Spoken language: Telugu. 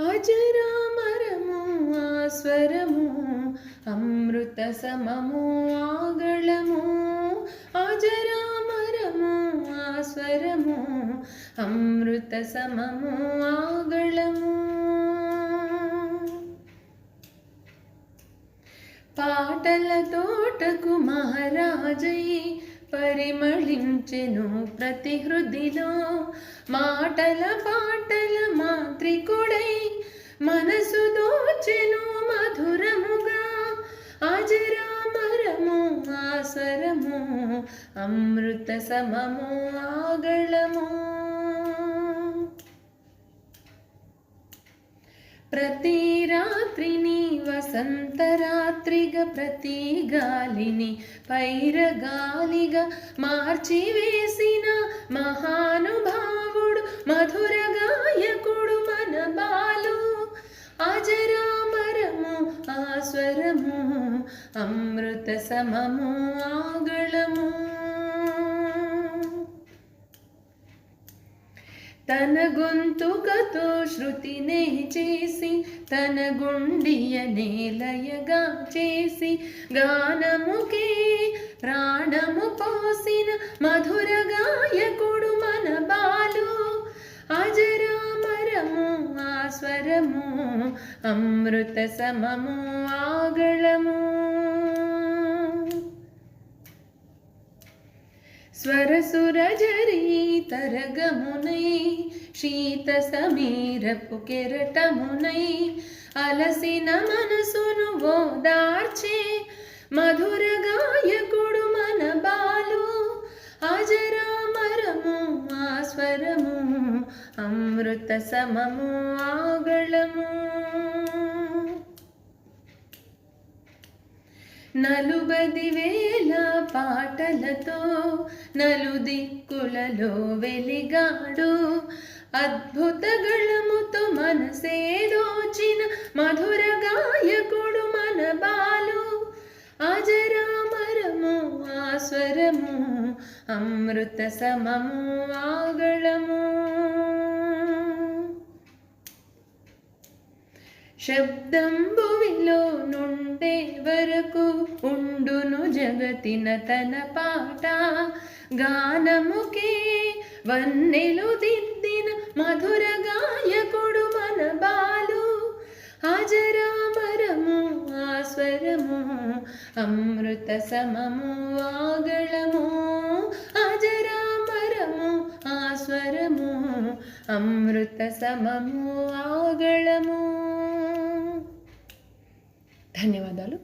అజరామరము ఆస్వరము అమృత సమము ఆగళము. అజరామరము ఆస్వరము అమృత సమము ఆగళము. పాటల తోటకు మహారాజయ్యి పరిమళించెను ప్రతి హృదిలో. మాటల పాటల మాంత్రికుడై మనసు దోచెను మధురముగా. అజరామరము ఆసరము అమృత సమము ఆగళము. ప్రతి రాత్రిని వసంతరాత్రిగా ప్రతి గాలిని పైరగాలిగా మార్చివేసిన మహానుభావుడు మధుర ఆస్వరము అమృత సమము ఆగళము. తన గొంతుకతో శృతినే చేసి తన గుండియ నేలయగా చేసి గానముకే ఆస్వరము అమృత సమము ఆగళము. స్వరసురజరీ తరగమునై శీత సమీరపు కెరటమునై అలసిన మనసును ఓదార్చే మధుర గాయ అమృత సమము ఆగళము నలుబది వేల పాటలతో నలుదిక్కులలో వెలిగాడు అద్భుతగళముతో మనసే దోచిన మధుర గాయకుడు మన బాలు అజరామరము ఆస్వరము అమృత సమము ఆగళము శబ్దం నుండే వరకు ఉండును జగతిన తన పాట. గానముకే వన్నెలు దిద్దిన మధుర గాయకుడు మన బాలు. అజరామరము ఆస్వరము అమృత సమము ఆగళము. అజరామరము ఆస్వరము అమృత సమము ఆగళము ధన్యవాదాలు